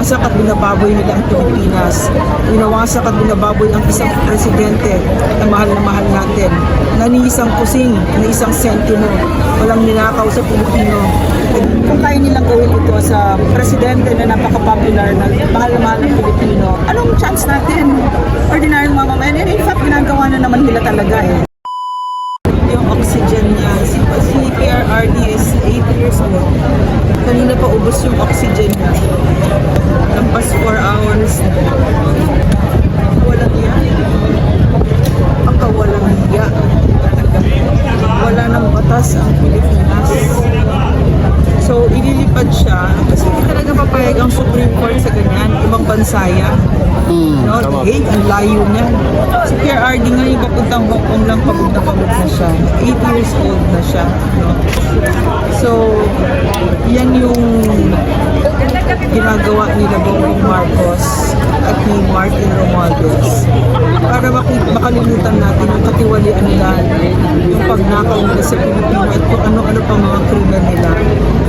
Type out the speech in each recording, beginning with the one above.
Winawasak at binababoy nila ang Pilipinas. Winawasak at binababoy ang isang presidente na mahal na mahal natin. Na isang kusing, na isang sentimo, walang ninakaw sa Pilipino. Kung kaya nilang gawin ito sa presidente na napaka-popular na mahal na mahal ng Pilipino, anong chance natin? Ordinary mamamayan. And in fact, ginagawa na naman nila talaga eh yung oxygen niya. Si, si PRRD is 8 years old. Kanina pa ubos yung oxygen niya. Lampas 4 hours. Walang iya. Baka walang iya. Wala nang batas ang Pilipinas. So, ililipad siya kasi hindi talaga papayag ang Supreme Court sa ganyan. Ibang bansa yan. No, The Hague, ang layo niya. Si PRRD nga yung papuntang Hong Kong lang, pagod na pagod na siya. 8 years old na siya. No? So, yan yung ginagawa ni Bongbong Marcos at ni Martin Romualdez para makalimutan natin yung katiwalian nila, yung pagnakaw nila sa Pilipino at kung ano-ano pa mga krimen nila.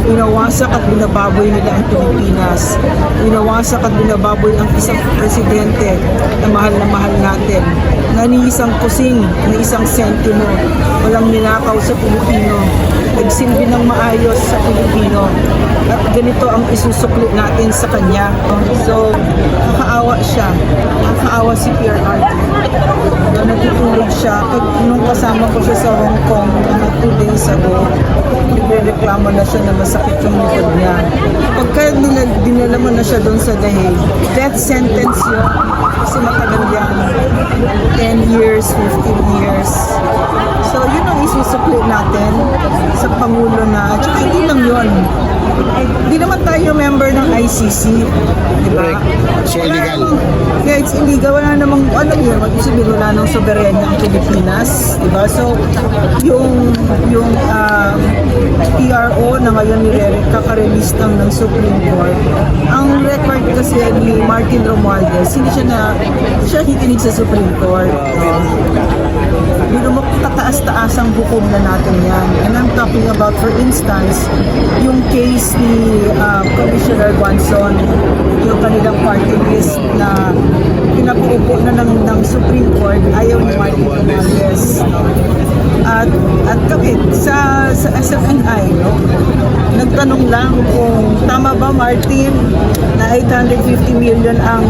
Winawasak at binababoy nila ang Pilipinas. Winawasak at binababoy ang isang presidente na mahal na mahal natin. Na ni isang kusing, na isang sentimo, walang ninakaw sa Pilipino. Nagsilbi ng maayos sa Pilipino. At ganito ang isusukli natin sa kanya. So, nakakaawa siya. Nakakaawa si PRRD. Na natutulog siya. Pag nung kasama ko siya sa Hong Kong mga two days ago, nagre-reklamo na siya na masakit yung likod niya. Pagka nila, dinala mo na siya doon sa Dahig, death sentence yun. Kasi matagal yan. 10 years, 15 years. So, yun ang isusukli natin sa Pangulo na, tsaka hindi lang yun. Hindi naman tayo member ng ICC, di ba? So, Wala illegal. Yeah, it's illegal. Wala namang, ano yun, sabihin wala nang soberenya ang Pilipinas, di ba? So, yung, yung ah, PRO na ngayon nire kaka-release lang ng Supreme Court, ang record kasi ni Martin Romualdez, hindi siya na, siya hitinig sa Supreme Court. Yun mo kataas-taas ang hukom na natin yan. And I'm talking about, for instance, yung case ni uh, Commissioner Guanzon, yung kanilang party list na pinapuupo na ng, ng Supreme Court, ayaw ni Martin Romualdez. No? At, at kami, sa, sa SFNI, no? Nagtanong lang kung tama ba Martin na 850 million ang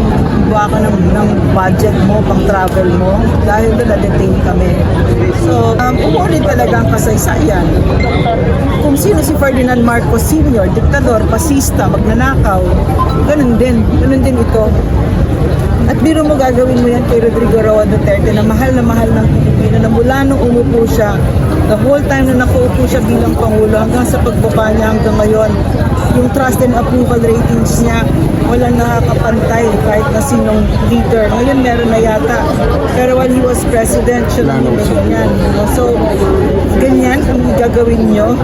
baka ng, ng budget mo pang travel mo dahil doon na-detain kami. So, um, umuulit talaga ang kasaysayan. Kung sino si Ferdinand Marcos Sr., diktador, pasista, magnanakaw, ganun din. Ganun din ito. At biro mo gagawin mo yan kay Rodrigo Roa Duterte na mahal na mahal ng Pilipino na mula nung umupo siya, the whole time na nakaupo siya bilang Pangulo hanggang sa pagbaba niya hanggang ngayon, yung trust and approval ratings niya, walang nakakapantay kahit na sinong leader. Ngayon meron na yata. Pero while he was president, siya lang ganyan. no? So, ganyan ang gagawin nyo.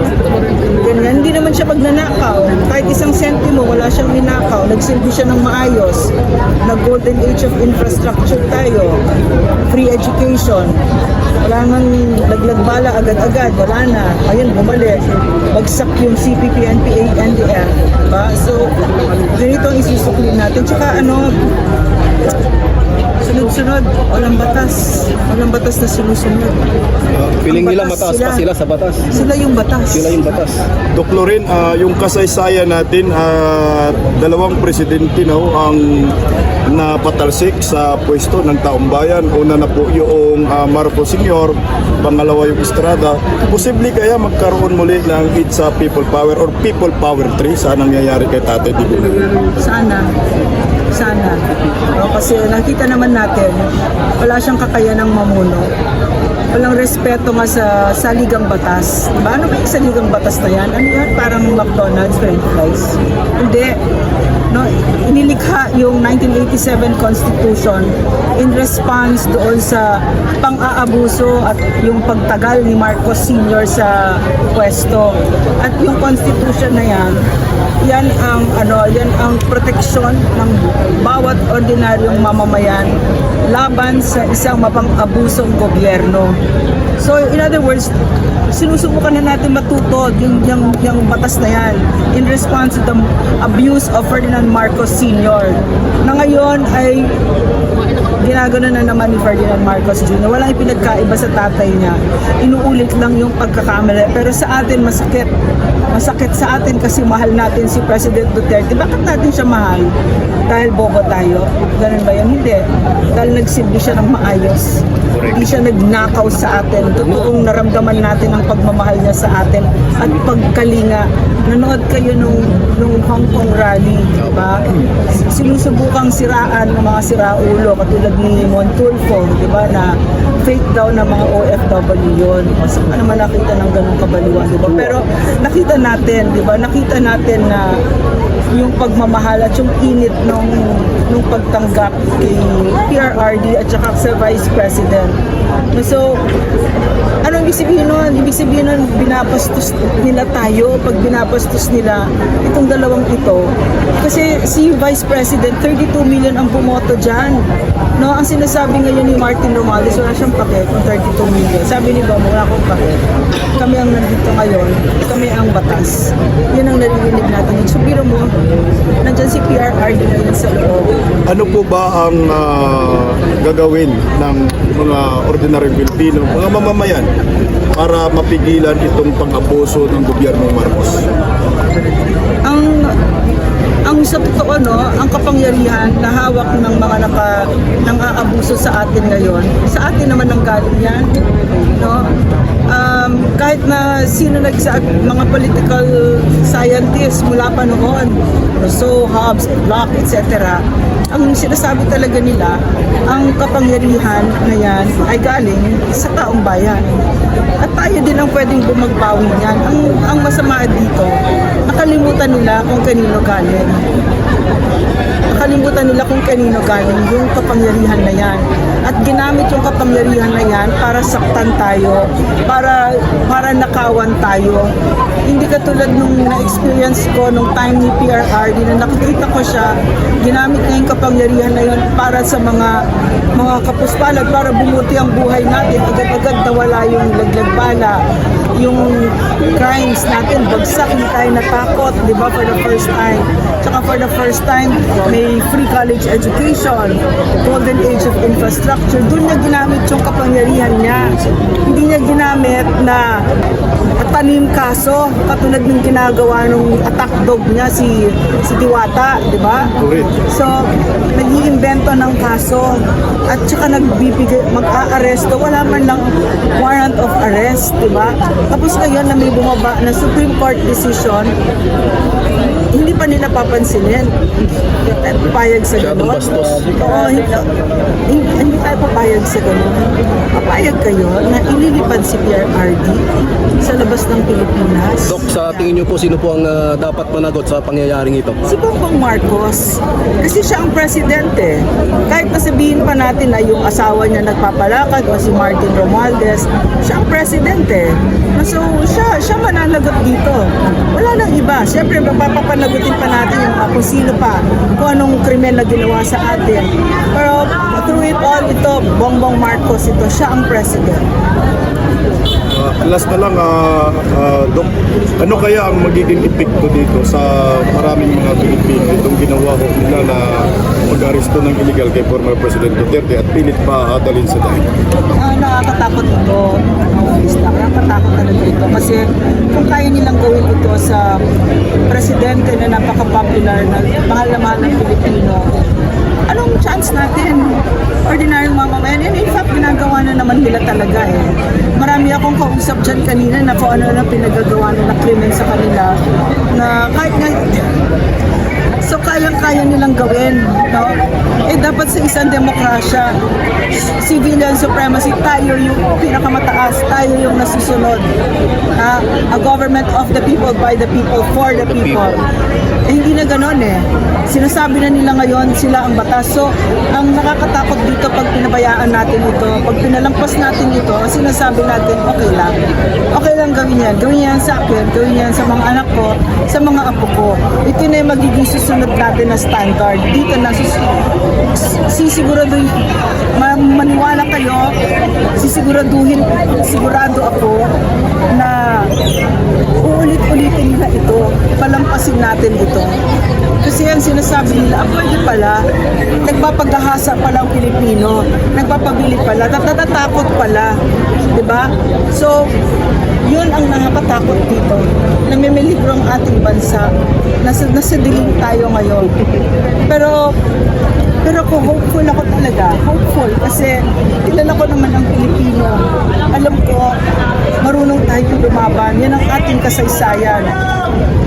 Ganyan. Hindi naman siya magnanakaw. Kahit isang sentimo, wala siyang ninakaw. Nagsilbi siya ng maayos. Nag-golden age of infrastructure tayo. Free education. Wala nang laglag bala agad-agad. Wala na. Ayun, bumalik. Bagsak yung CPP, NPA, NDF. Diba? So, ganito ang isusukli natin. Tsaka ano, sunod-sunod. Walang batas. Walang batas na sinusunod. Feeling Ang nila mataas pa sila. sila sa batas. Sila yung batas. Sila yung batas. Dok Loren, ah, yung kasaysayan natin, ah, dalawang presidente na ho ang napatalsik sa pwesto ng taong bayan. Una na po yung ah, Marcos Sr., pangalawa yung Estrada. Posible kaya magkaroon muli ng It's a People Power or People Power 3 sa nangyayari kay Tate Digong? Sana. Sana. O, kasi nakita naman natin, wala siyang kakayanang mamuno. Walang respeto nga sa saligang batas. Diba? Ano ba yung saligang batas na yan? Ano yan? Parang McDonald's french fries? Hindi. No, inilikha yung 1987 Constitution in response doon sa pang-aabuso at yung pagtagal ni Marcos Sr. sa pwesto. At yung Constitution na yan, yan ang ano, yan ang proteksyon ng bawat ordinaryong mamamayan laban sa isang mapang-abusong gobyerno. So in other words, sinusubukan na natin matuto yung, yung, yung batas na yan in response to the abuse of Ferdinand Marcos Sr. na ngayon ay ginagano na naman ni Ferdinand Marcos Jr. Walang ipinagkaiba sa tatay niya. Inuulit lang yung pagkakamali. Pero sa atin, masakit. Masakit sa atin kasi mahal natin si President Duterte. Bakit natin siya mahal? Dahil bobo tayo? Ganun ba yun? Hindi. Dahil nagsilbi siya ng maayos. Hindi siya nagnakaw sa atin. Totoong naramdaman natin ang pagmamahal niya sa atin at pagkalinga. Nanood kayo nung, nung Hong Kong rally, di ba? Sinusubukang siraan ng mga siraulo katulad ni Montulfo, di ba, na fake daw ng mga OFW yun. O saan ka naman nakita ng ganong kabaliwan, di ba? Pero nakita natin, di ba? Nakita natin na yung pagmamahal at yung init nung nung pagtanggap kay PRRD at saka sa Vice President. So, ano ibig sabihin nun? Ibig sabihin nun, binapastos nila tayo pag binapastos nila itong dalawang ito. Kasi si Vice President, 32 million ang bumoto dyan. No, ang sinasabi ngayon ni Martin Romales, wala siyang pake kung 32 million. Sabi ni Bomo, wala akong pake. Kami ang nandito ngayon, kami ang batas. Yun ang naririnig natin. So, biro mo, nandyan si PRRD ngayon sa loob. Ano po ba ang ah, gagawin ng mga ordinary Pilipino, mga mamamayan para mapigilan itong pang-abuso ng gobyerno Marcos? Sa totoo no, ang kapangyarihan na hawak ng mga naka nang aabuso sa atin ngayon. Sa atin naman ang galing yan, no? Um, kahit na sino nagsa mga political scientists mula pa noon, Rousseau, Hobbes, Locke, etc. Ang sinasabi talaga nila, ang kapangyarihan na yan ay galing sa taong bayan. At tayo din ang pwedeng bumagbawi niyan. Ang, ang masama dito, nakalimutan nila kung kanino galing. Nakalimutan nila kung kanino galing yung kapangyarihan na yan. At ginamit yung kapangyarihan na yan para saktan tayo, para, para nakawan tayo. Hindi katulad nung na-experience ko nung time ni PRRD na nakikita ko siya, ginamit niya yung kapangyarihan na yun para sa mga mga kapuspalad, para bumuti ang buhay natin. Agad-agad nawala yung laglag bala, yung crimes natin, bagsak, hindi tayo natakot, di ba, for the first time. Tsaka for the first time, may free college education, golden age of infrastructure. Doon niya ginamit yung kapangyarihan niya. Hindi niya ginamit na kaso, katulad ng ginagawa nung attack dog niya, si, si Diwata, di ba? So, nag-iimbento ng kaso at saka nagbibigay, mag-aaresto, wala man lang warrant of arrest, di ba? Tapos ngayon na may bumaba na Supreme Court decision, hindi pa nila papansinin. Papayag sa gano'n. Oo, hindi, hindi, hindi tayo papayag sa gano'n. Papayag kayo na ililipad si PRRD sa labas ng Pilipinas. Dok, sa tingin niyo po, sino po ang ah, dapat managot sa pangyayaring ito? Si Bongbong Marcos. Kasi siya ang presidente. Kahit na sabihin pa natin na yung asawa niya nagpapalakad o si Martin Romualdez, siya ang presidente. So, siya, siya mananagot dito. Wala nang iba. Siyempre, mapapapanagutin pa natin yung uh, kung sino pa, kung anong krimen na ginawa sa atin. Pero through it all, ito, Bongbong Marcos, ito, siya ang president. Ah, last na lang, ah, ah, Dok, ano kaya ang magiging epekto dito sa maraming mga Pilipino itong ginawa ko nila na mag-aresto ng illegal kay former President Duterte at pilit pa adalin sa dahil? Ah, nakakatakot ito. Bista, nakakatakot talaga ito. Kasi kung kaya nilang gawin ito sa presidente na napaka-popular na mahal na mahal ng Pilipino, anong chance natin? Ordinaryong mamamayan. And in fact, ginagawa na naman nila talaga eh. Marami akong kausap dyan kanina na kung ano na pinagagawa nila krimen sa kanila na kahit nga So kayang-kaya nilang gawin, no? Eh dapat sa isang demokrasya, civilian supremacy, tayo yung pinakamataas, tayo yung nasusunod. Ah, a government of the people, by the people, for the people. Eh, hindi na ganon eh. Sinasabi na nila ngayon sila ang batas. So, ang nakakatakot dito pag pinabayaan natin ito, pag pinalampas natin ito, sinasabi natin, okay lang. Okay lang gawin yan. Gawin yan sa akin, gawin yan sa mga anak ko, sa mga apo ko. Ito na yung magiging susunod natin na standard. Dito na, sisiguraduhin, ma- maniwala kayo, sisiguraduhin, sigurado ako na uulit-ulitin nila ito, palampasin natin ito. Kasi ang sinasabi nila, ah, pwede pala, nagpapagahasa pala ang Pilipino, nagpapabili pala, natatakot pala, di ba? So, yun ang nakakatakot dito. Namimiligro ang ating bansa. Nasa, nasa dilim tayo ngayon. Pero, pero kung hopeful ako talaga, hopeful kasi kilala ko naman ang Pilipino. Alam ko, marunong tayo lumaban. Yan ang ating kasaysayan.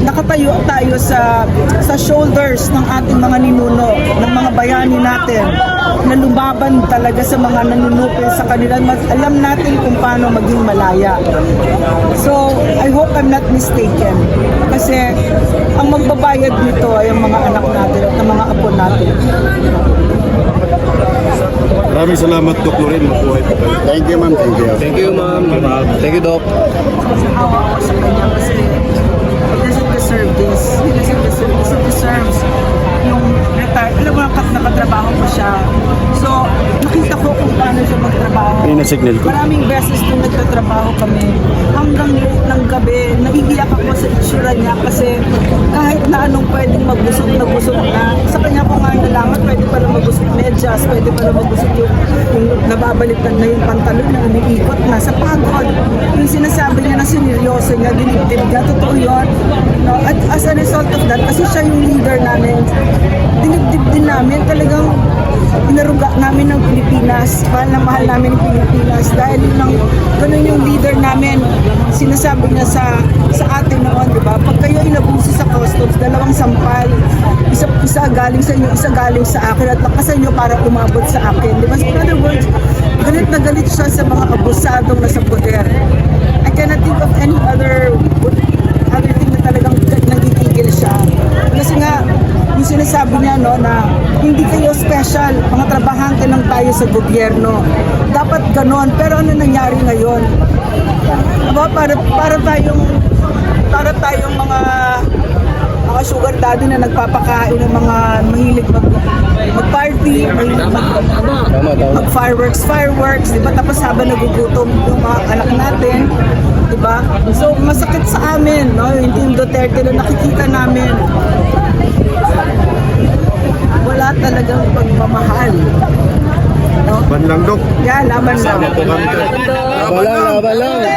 Nakatayo tayo sa sa shoulders ng ating mga ninuno, ng mga bayani natin na lumaban talaga sa mga nanunupil sa kanila. Mas alam natin kung paano maging malaya. So, I hope I'm not mistaken. Kasi ang magbabayad nito ay ang mga anak natin at ang mga apo natin. Maraming salamat, Dok Loren. Mabuhay po kayo. Thank you, ma'am. Thank you. Thank you, ma'am. Thank you, Doc. awa ko sa kanya kasi he doesn't deserve this. He doesn't deserve this. He deserves yung retire. Alam mo, nakat- nakatrabaho ko siya. So, nakita ko kung paano siya magtrabaho. Yun signal ko. Maraming beses nung nagtatrabaho kami, hanggang late ng gabi, naiiyak ako sa itsura niya kasi kahit na anong pwedeng magbusog na busog na, sa kanya ko nga nalaman, pwede pala magbusog medyas, pwede pala magbusog yung, yung nababalitan na yung pantalon na umiikot na sa pagod. Yung sinasabi niya na sineryoso niya, dinibdib niya, totoo yun. No? At as a result of that, kasi siya yung leader namin, dinibdib din namin talagang inaruga namin ng Pilipinas. Mahal na mahal namin ng Pilipinas dahil yun ang, ganun yung leader namin. Sinasabi niya sa sa atin noon, di ba? Pag kayo inabuso sa customs, dalawang sampal. Isa, isa galing sa inyo, isa galing sa akin at lakasan niyo para umabot sa akin. Di ba? So, in other words, galit na galit siya sa mga abusadong nasa poder. I cannot think of any other other thing na talagang nagigigil siya. Kasi nga, yung sinasabi niya no, na hindi kayo special, mga trabahante lang tayo sa gobyerno. Dapat ganon. Pero ano nangyari ngayon? Diba? Para, para tayong para tayong mga mga sugar daddy na nagpapakain ng mga mahilig mag mag-party, mahilig mag, ano, mag fireworks, fireworks, di ba? Tapos habang nagugutom yung mga anak natin, di ba? So, masakit sa amin, no? Yung Team Duterte na nakikita namin. Wala talagang pagmamahal. No? Ban lang, Dok. Yan, laban lang. Laban lang, laban lang.